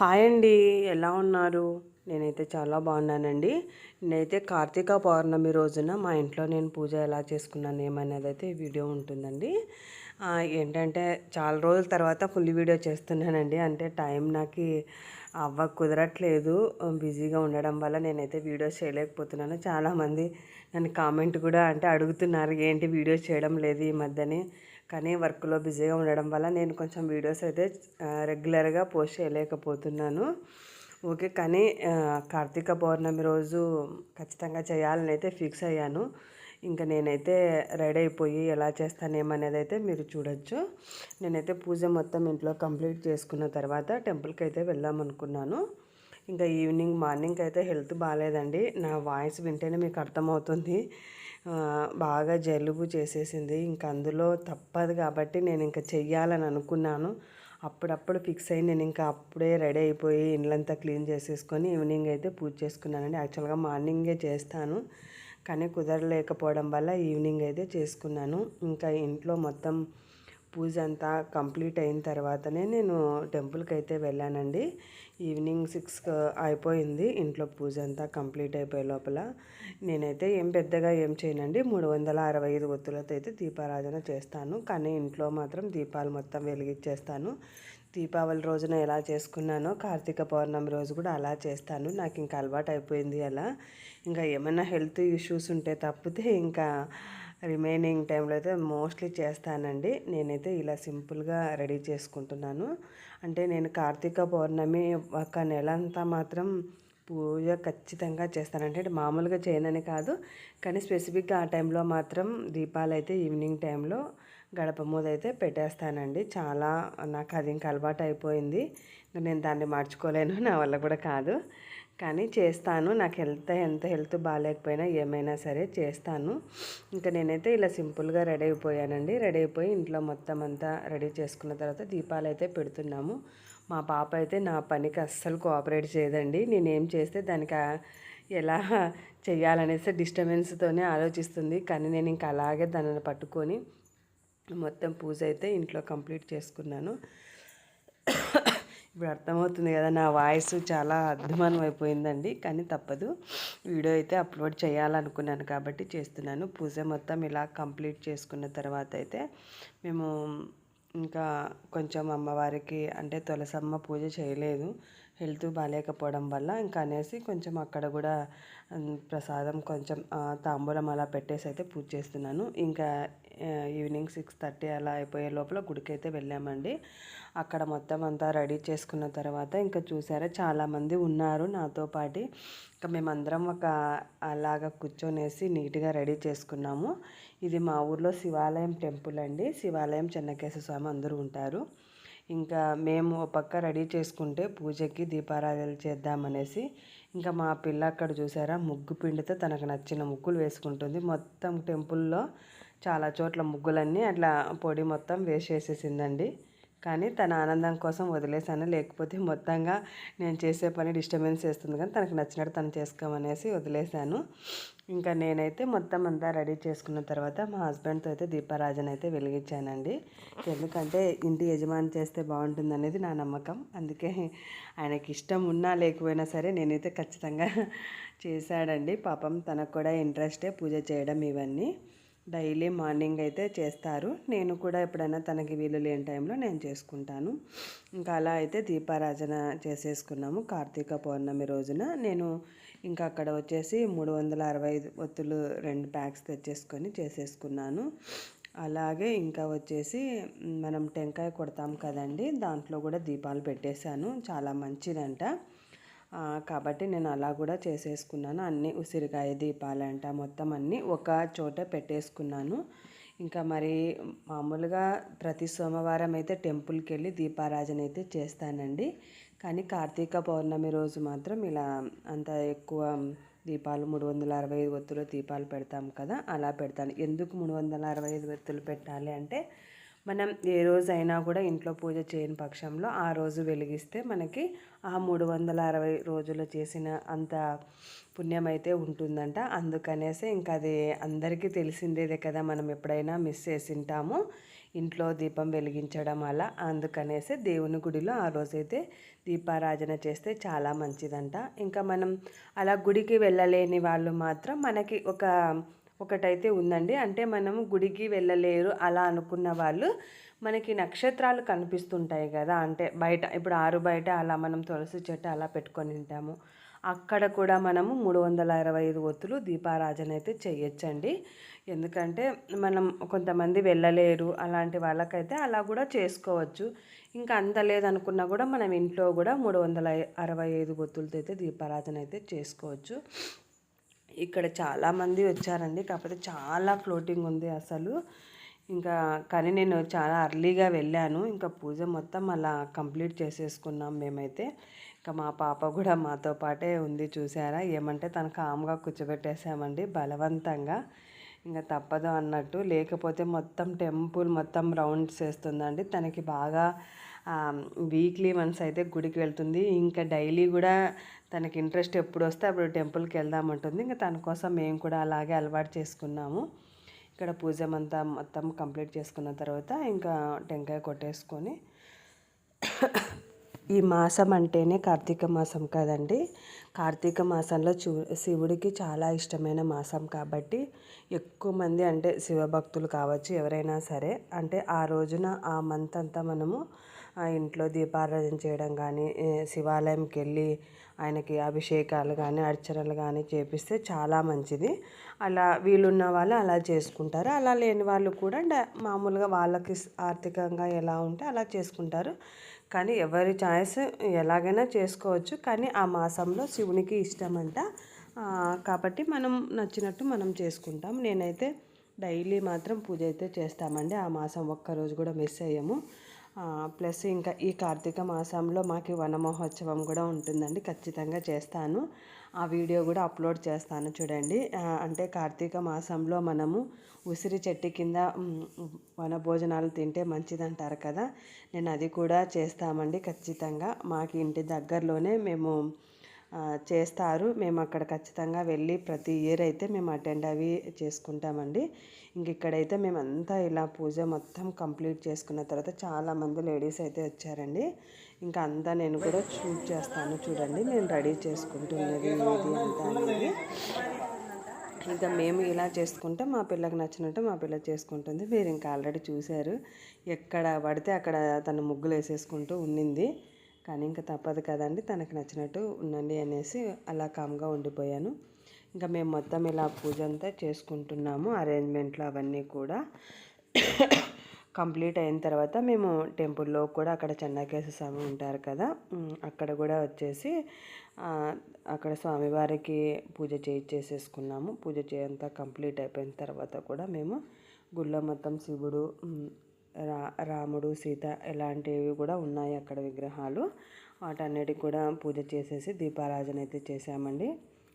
Hi అండి ఎలా ఉన్నారు? నేనైతే చాలా బాగున్నానండి. నేనైతే కార్తీక పౌర్ణమి రోజున మా ఇంట్లో నేను పూజ ఎలా చేసుకున్నాను ఏమనేది అయితే వీడియో ఉంటుందండి. ఏంటంటే చాలా రోజుల తర్వాత ఫుల్ వీడియో చేస్తున్నానండి. అంటే టైం నాకు అవ్వ కుదరట్లేదు బిజీగా ఉండడం వల్ల నేనైతే వీడియోస్ చేయలేకపోతున్నాను. చాలామంది నన్ను కామెంట్ కూడా అంటే అడుగుతున్నారు ఏంటి వీడియోస్ చేయడం లేదు ఈ మధ్యని? కానీ వర్క్లో బిజీగా ఉండడం వల్ల నేను కొంచెం వీడియోస్ అయితే రెగ్యులర్గా పోస్ట్ చేయలేకపోతున్నాను. ఓకే కానీ కార్తీక పౌర్ణమి రోజు ఖచ్చితంగా చేయాలని అయితే ఫిక్స్ అయ్యాను. ఇంకా నేనైతే రెడీ అయిపోయి ఎలా చేస్తానేమనేది అయితే మీరు చూడొచ్చు. నేనైతే పూజ మొత్తం ఇంట్లో కంప్లీట్ చేసుకున్న తర్వాత టెంపుల్కి అయితే వెళ్దాం అనుకున్నాను ఇంకా ఈవినింగ్ మార్నింగ్ అయితే హెల్త్ బాగాలేదండి. నా వాయిస్ వింటేనే మీకు అర్థమవుతుంది. బాగా జలుబు చేసేసింది. ఇంకా అందులో తప్పదు కాబట్టి నేను ఇంకా చెయ్యాలని అనుకున్నాను. అప్పుడప్పుడు ఫిక్స్ అయ్యి నేను ఇంకా అప్పుడే రెడీ అయిపోయి ఇళ్ళంతా క్లీన్ చేసేసుకొని ఈవినింగ్ అయితే పూజ చేసుకున్నానండి. యాక్చువల్గా మార్నింగే చేస్తాను. కానీ కుదరలేకపోవడం వల్ల ఈవినింగ్ అయితే చేసుకున్నాను. ఇంకా ఇంట్లో మొత్తం పూజ అంతా కంప్లీట్ అయిన తర్వాతనే నేను టెంపుల్కి అయితే వెళ్ళానండి. ఈవినింగ్ సిక్స్ అయిపోయింది. ఇంట్లో పూజ అంతా కంప్లీట్ అయిపోయే లోపల నేనైతే ఏం పెద్దగా ఏం చేయనండి. మూడు వందల అరవై ఐదు ఒత్తులతో అయితే దీపారాధన చేస్తాను. కానీ ఇంట్లో మాత్రం దీపాలు మొత్తం వెలిగించేస్తాను దీపావళి రోజున ఎలా చేసుకున్నానో కార్తీక పౌర్ణమి రోజు కూడా అలా చేస్తాను. నాకు ఇంకా అలవాటు అయిపోయింది అలా. ఇంకా ఏమైనా హెల్త్ ఇష్యూస్ ఉంటే తప్పితే ఇంకా రిమైనింగ్ టైంలో అయితే మోస్ట్లీ చేస్తానండి. నేనైతే ఇలా సింపుల్గా రెడీ చేసుకుంటున్నాను. అంటే నేను కార్తీక పౌర్ణమి ఒక నెల అంతా మాత్రం పూజ ఖచ్చితంగా చేస్తాను. అంటే మామూలుగా చేయనని కాదు కానీ స్పెసిఫిక్గా ఆ టైంలో మాత్రం దీపాలు అయితే ఈవినింగ్ టైంలో గడప మూద అయితే పెట్టేస్తానండి. చాలా నాకు అది ఇంకా అలవాటు అయిపోయింది. నేను దాన్ని మార్చుకోలేను నా వల్ల కూడా కాదు. కానీ చేస్తాను. నాకు హెల్త్ ఎంత హెల్త్ బాగాలేకపోయినా ఏమైనా సరే చేస్తాను. ఇంకా నేనైతే ఇలా సింపుల్గా రెడీ అయిపోయానండి. రెడీ అయిపోయి ఇంట్లో మొత్తం అంతా రెడీ చేసుకున్న తర్వాత దీపాలు అయితే పెడుతున్నాము. మా పాప అయితే నా పనికి అస్సలు కోఆపరేట్ చేయదండి. నేనేం చేస్తే దానికి ఎలా చేయాలనేసి డిస్టర్బెన్స్తోనే ఆలోచిస్తుంది. కానీ నేను ఇంకా అలాగే దానిని పట్టుకొని మొత్తం పూజ అయితే ఇంట్లో కంప్లీట్ చేసుకున్నాను. ఇప్పుడు అర్థమవుతుంది కదా నా వాయిస్ చాలా అద్భుతనం అయిపోయిందండి కానీ తప్పదు. వీడియో అయితే అప్లోడ్ చేయాలనుకున్నాను కాబట్టి చేస్తున్నాను. పూజ మొత్తం ఇలా కంప్లీట్ చేసుకున్న తర్వాత అయితే మేము ఇంకా కొంచెం అమ్మవారికి అంటే తులసమ్మ పూజ చేయలేదు. హెల్త్ బాగాలేకపోవడం వల్ల ఇంకా అనేసి కొంచెం అక్కడ కూడా ప్రసాదం కొంచెం తాంబూలం అలా పెట్టేసి అయితే పూజ చేస్తున్నాను. ఇంకా ఈవినింగ్ సిక్స్ థర్టీ అలా అయిపోయే లోపల గుడికైతే వెళ్ళామండి. అక్కడ మొత్తం అంతా రెడీ చేసుకున్న తర్వాత ఇంకా చూసారా చాలామంది ఉన్నారు నాతో పాటు. ఇంకా మేమందరం ఒక అలాగా కూర్చొనేసి నీట్గా రెడీ చేసుకున్నాము. ఇది మా ఊర్లో శివాలయం టెంపుల్ అండి. శివాలయం చెన్నకేశ్వర స్వామి అందరూ ఉంటారు. ఇంకా మేము ఓ పక్క రెడీ చేసుకుంటే పూజకి దీపారాధనలు చేద్దామనేసి ఇంకా మా పిల్ల అక్కడ చూసారా ముగ్గు పిండితో తనకు నచ్చిన ముగ్గులు వేసుకుంటుంది. మొత్తం టెంపుల్లో చాలా చోట్ల ముగ్గులన్నీ అట్లా పొడి మొత్తం వేసేసేసిందండి. కానీ తన ఆనందం కోసం వదిలేసాను లేకపోతే మొత్తంగా నేను చేసే పని డిస్టర్బెన్స్ చేస్తుంది కానీ తనకు నచ్చినట్టు తను చేసుకోమనేసి వదిలేశాను. ఇంకా నేనైతే మొత్తం అంతా రెడీ చేసుకున్న తర్వాత మా హస్బెండ్తో అయితే దీపారాజన్ అయితే వెలిగించానండి. ఎందుకంటే ఇంటి యజమాని చేస్తే బాగుంటుంది అనేది నా నమ్మకం. అందుకే ఆయనకి ఇష్టం ఉన్నా లేకపోయినా సరే నేనైతే ఖచ్చితంగా చేశాడండి. పాపం తనకు కూడా ఇంట్రెస్టే పూజ చేయడం ఇవన్నీ. డైలీ మార్నింగ్ అయితే చేస్తారు. నేను కూడా ఎప్పుడైనా తనకి వీలు లేని టైంలో నేను చేసుకుంటాను. ఇంకా అలా అయితే దీపారాజన చేసేసుకున్నాము. కార్తీక పౌర్ణమి రోజున నేను ఇంకా అక్కడ వచ్చేసి మూడు వందల అరవై ఐదు ఒత్తులు రెండు ప్యాక్స్ తెచ్చేసుకొని చేసేసుకున్నాను. అలాగే ఇంకా వచ్చేసి మనం టెంకాయ కొడతాం కదండి దాంట్లో కూడా దీపాలు పెట్టేశాను. చాలా మంచిదంట. కాబట్టి నేను అలా కూడా చేసేసుకున్నాను. అన్ని ఉసిరికాయ దీపాలంట మొత్తం అన్నీ ఒక చోట పెట్టేసుకున్నాను. ఇంకా మరి మామూలుగా ప్రతి సోమవారం అయితే టెంపుల్కి వెళ్ళి దీపారాజన అయితే చేస్తానండి. కానీ కార్తీక పౌర్ణమి రోజు మాత్రం ఇలా అంత ఎక్కువ దీపాలు మూడు వందల అరవై ఐదు ఒత్తులు దీపాలు పెడతాం కదా అలా పెడతాను. ఎందుకు మూడు వందల అరవై ఐదు ఒత్తులు పెట్టాలి అంటే మనం ఏ రోజైనా కూడా ఇంట్లో పూజ చేయని పక్షంలో ఆ రోజు వెలిగిస్తే మనకి ఆ మూడు వందల అరవై రోజులు చేసిన అంత పుణ్యం అయితే ఉంటుందంట. అందుకనేసి ఇంకా అది అందరికీ తెలిసిందేదే కదా మనం ఎప్పుడైనా మిస్ చేసింటాము ఇంట్లో దీపం వెలిగించడం అలా అందుకనేసి దేవుని గుడిలో ఆ రోజైతే దీపారాజన చేస్తే చాలా మంచిదంట. ఇంకా మనం అలా గుడికి వెళ్ళలేని వాళ్ళు మాత్రం మనకి ఒక ఒకటైతే ఉందండి. అంటే మనం గుడికి వెళ్ళలేరు అలా అనుకున్న వాళ్ళు మనకి నక్షత్రాలు కనిపిస్తుంటాయి కదా. అంటే బయట ఇప్పుడు ఆరు బయట అలా మనం తులసి చెట్టు అలా పెట్టుకొని ఉంటాము. అక్కడ కూడా మనము మూడు వందల అరవై ఐదు ఒత్తులు దీపారాజన అయితే చేయొచ్చండి ఎందుకంటే మనం కొంతమంది వెళ్ళలేరు అలాంటి వాళ్ళకైతే అలా కూడా చేసుకోవచ్చు. ఇంకా అంత లేదనుకున్నా కూడా మనం ఇంట్లో కూడా మూడు వందల అరవై ఐదు ఒత్తులతో అయితే దీపారాధన అయితే చేసుకోవచ్చు. ఇక్కడ చాలామంది వచ్చారండి. కాకపోతే చాలా ఫ్లోటింగ్ ఉంది అసలు. ఇంకా కానీ నేను చాలా అర్లీగా వెళ్ళాను. ఇంకా పూజ మొత్తం అలా కంప్లీట్ చేసేసుకున్నాం మేమైతే. ఇంకా మా పాప కూడా మాతో పాటే ఉంది చూసారా? ఏమంటే తను కామ్గా కూర్చోబెట్టేసామండి బలవంతంగా. ఇంకా తప్పదు అన్నట్టు. లేకపోతే మొత్తం టెంపుల్ మొత్తం రౌండ్స్ వేస్తుందండి. తనకి బాగా వీక్లీ వన్స్ అయితే గుడికి వెళ్తుంది. ఇంకా డైలీ కూడా తనకి ఇంట్రెస్ట్ ఎప్పుడు వస్తే అప్పుడు టెంపుల్కి వెళ్దామంటుంది ఇంకా తన కోసం మేము కూడా అలాగే అలవాటు చేసుకున్నాము. ఇక్కడ పూజ అంతా మొత్తం కంప్లీట్ చేసుకున్న తర్వాత ఇంకా టెంకాయ కొట్టేసుకొని ఈ మాసం అంటేనే కార్తీక మాసం కదండి. కార్తీక మాసంలో చూ శివుడికి చాలా ఇష్టమైన మాసం కాబట్టి ఎక్కువ మంది అంటే శివభక్తులు కావచ్చు ఎవరైనా సరే అంటే ఆ రోజున ఆ మంత్ అంతా మనము ఇంట్లో దీపారాధన చేయడం కానీ శివాలయంకి వెళ్ళి ఆయనకి అభిషేకాలు కానీ అర్చనలు కానీ చేపిస్తే చాలా మంచిది. అలా వీలున్న వాళ్ళు అలా చేసుకుంటారు. అలా లేని వాళ్ళు కూడా మామూలుగా వాళ్ళకి ఆర్థికంగా ఎలా ఉంటే అలా చేసుకుంటారు. కానీ ఎవరి చాయిస్ ఎలాగైనా చేసుకోవచ్చు. కానీ ఆ మాసంలో శివునికి ఇష్టమంట. కాబట్టి మనం నచ్చినట్టు మనం చేసుకుంటాం. నేనైతే డైలీ మాత్రం పూజ అయితే చేస్తామండి. ఆ మాసం ఒక్కరోజు కూడా మిస్ అయ్యాము. ప్లస్ ఇంకా ఈ కార్తీక మాసంలో మాకు వన మహోత్సవం కూడా ఉంటుందండి. ఖచ్చితంగా చేస్తాను. ఆ వీడియో కూడా అప్లోడ్ చేస్తాను చూడండి. అంటే కార్తీక మాసంలో మనము ఉసిరి చెట్టు కింద వన భోజనాలు తింటే మంచిదంటారు కదా. నేను అది కూడా చేస్తామండి ఖచ్చితంగా. మాకు ఇంటి దగ్గరలోనే మేము చేస్తారు. మేము అక్కడ ఖచ్చితంగా వెళ్ళి ప్రతి ఇయర్ అయితే మేము అటెండ్ అవి చేసుకుంటామండి. ఇంక ఇక్కడైతే మేమంతా ఇలా పూజ మొత్తం కంప్లీట్ చేసుకున్న తర్వాత చాలామంది లేడీస్ అయితే వచ్చారండి. ఇంకా అంతా నేను కూడా షూట్ చేస్తాను చూడండి. నేను రెడీ చేసుకుంటున్నది ఇది అంతా అనేది. ఇంకా మేము ఇలా చేసుకుంటే మా పిల్లకి నచ్చినట్టు మా పిల్ల చేసుకుంటుంది. మీరు ఇంకా ఆల్రెడీ చూశారు. ఎక్కడ పడితే అక్కడ తను ముగ్గులు వేసేసుకుంటూ ఉండింది కానీ ఇంకా తప్పదు కదండి తనకు నచ్చినట్టు ఉండండి అనేసి అలా కామ్గా ఉండిపోయాను. ఇంకా మేము మొత్తం ఇలా పూజ అంతా చేసుకుంటున్నాము అరేంజ్మెంట్లు అవన్నీ కూడా కంప్లీట్ అయిన తర్వాత మేము టెంపుల్లో కూడా అక్కడ చెన్నకేశ్వర స్వామి ఉంటారు కదా అక్కడ కూడా వచ్చేసి అక్కడ స్వామివారికి పూజ చేసేసుకున్నాము పూజ చేయంతా కంప్లీట్ అయిపోయిన తర్వాత కూడా మేము గుళ్ళో మొత్తం శివుడు రా రాముడు సీత ఇలాంటివి కూడా ఉన్నాయి అక్కడ విగ్రహాలు. వాటన్నిటికి కూడా పూజ చేసేసి దీపారాజన అయితే చేశామండి.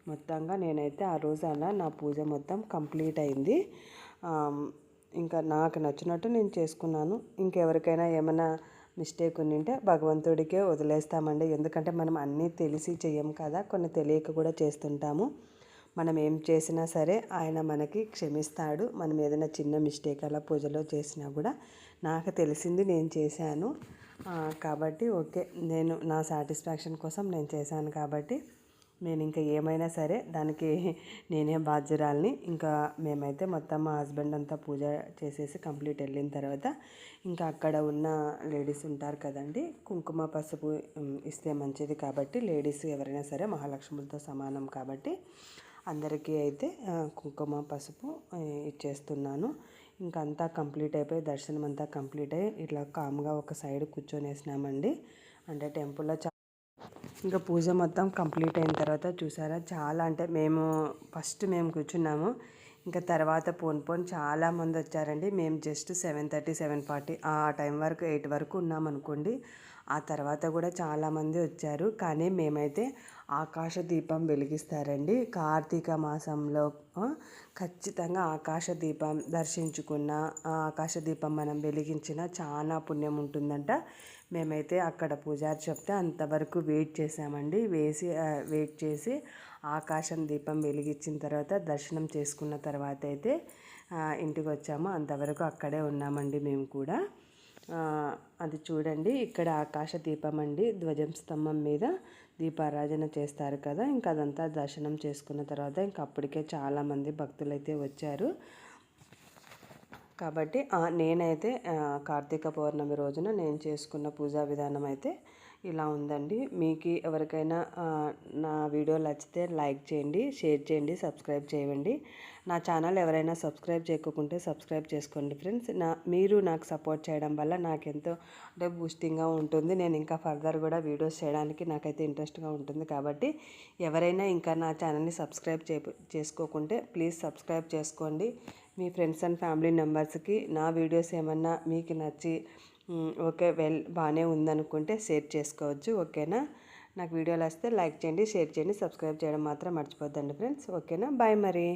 మొత్తంగా నేనైతే ఆ రోజు అలా నా పూజ మొత్తం కంప్లీట్ అయింది. ఇంకా నాకు నచ్చినట్టు నేను చేసుకున్నాను. ఇంకెవరికైనా ఏమైనా మిస్టేక్ ఉండింటే భగవంతుడికే వదిలేస్తామండి. ఎందుకంటే మనం అన్నీ తెలిసి చెయ్యం కదా కొన్ని తెలియక కూడా చేస్తుంటాము. మనం ఏం చేసినా సరే ఆయన మనకి క్షమిస్తాడు. మనం ఏదైనా చిన్న మిస్టేక్ అలా పూజలో చేసినా కూడా నాకు తెలిసింది నేను చేశాను. కాబట్టి ఓకే నేను నా సాటిస్ఫాక్షన్ కోసం నేను చేశాను కాబట్టి నేను ఇంకా ఏమైనా సరే దానికి నేనే బాధ్యురాల్ని. ఇంకా మేమైతే మొత్తం మా హస్బెండ్ అంతా పూజ చేసేసి కంప్లీట్ వెళ్ళిన తర్వాత ఇంకా అక్కడ ఉన్న లేడీస్ ఉంటారు కదండి కుంకుమ పసుపు ఇస్తే మంచిది కాబట్టి లేడీస్ ఎవరైనా సరే మహాలక్ష్ములతో సమానం కాబట్టి అందరికీ అయితే కుంకుమ పసుపు ఇచ్చేస్తున్నాను. ఇంకా అంతా కంప్లీట్ అయిపోయి దర్శనం అంతా కంప్లీట్ అయ్యి ఇట్లా కామ్గా ఒక సైడ్ కూర్చొనేసినామండి. అంటే టెంపుల్లో చా ఇంకా పూజ మొత్తం కంప్లీట్ అయిన తర్వాత చూసారా చాలా అంటే మేము ఫస్ట్ మేము కూర్చున్నాము. ఇంకా తర్వాత పోన్ పోన్ చాలామంది వచ్చారండి. మేము just seven thirty seven forty ఆ టైం వరకు ఎయిట్ వరకు ఉన్నాం అనుకోండి ఆ తర్వాత కూడా చాలామంది వచ్చారు. కానీ మేమైతే ఆకాశ దీపం వెలిగిస్తారండి. కార్తీక మాసంలో ఖచ్చితంగా ఆకాశ దీపం దర్శించుకున్న ఆకాశ దీపం మనం వెలిగించిన చాలా పుణ్యం ఉంటుందంట. మేమైతే అక్కడ పూజారి చెప్తే అంతవరకు వెయిట్ చేసామండి వేసి వెయిట్ చేసి ఆకాశం దీపం వెలిగించిన తర్వాత దర్శనం చేసుకున్న తర్వాత అయితే ఇంటికి వచ్చాము. అంతవరకు అక్కడే ఉన్నామండి మేము కూడా. అది చూడండి. ఇక్కడ ఆకాశ దీపం అండి. ధ్వజం స్తంభం మీద దీపారాధన చేస్తారు కదా. ఇంకా అదంతా దర్శనం చేసుకున్న తర్వాత ఇంకా అప్పటికే చాలామంది భక్తులైతే వచ్చారు. కాబట్టి నేనైతే కార్తీక పౌర్ణమి రోజున నేను చేసుకున్న పూజా విధానం అయితే ఇలా ఉందండి. మీకు ఎవరికైనా నా వీడియో నచ్చితే లైక్ చేయండి షేర్ చేయండి సబ్స్క్రైబ్ చేయండి. నా ఛానల్ ఎవరైనా సబ్స్క్రైబ్ చేయకుంటే సబ్స్క్రైబ్ చేసుకోండి ఫ్రెండ్స్. నా మీరు నాకు సపోర్ట్ చేయడం వల్ల నాకు ఎంతో అంటే బూస్టింగ్గా ఉంటుంది. నేను ఇంకా ఫర్దర్ కూడా వీడియోస్ చేయడానికి నాకైతే ఇంట్రెస్ట్గా ఉంటుంది. కాబట్టి ఎవరైనా ఇంకా నా ఛానల్ని సబ్స్క్రైబ్ చే చేసుకోకుంటే ప్లీజ్ సబ్స్క్రైబ్ చేసుకోండి. మీ ఫ్రెండ్స్ అండ్ ఫ్యామిలీ మెంబర్స్కి నా వీడియోస్ ఏమన్నా మీకు నచ్చి ఓకే వెల్ బాగానే ఉందనుకుంటే షేర్ చేసుకోవచ్చు ఓకేనా? నాకు వీడియోలు వస్తే లైక్ చేయండి షేర్ చేయండి సబ్స్క్రైబ్ చేయడం మాత్రం మర్చిపోద్దండి ఫ్రెండ్స్ ఓకేనా? బాయ్ మరి.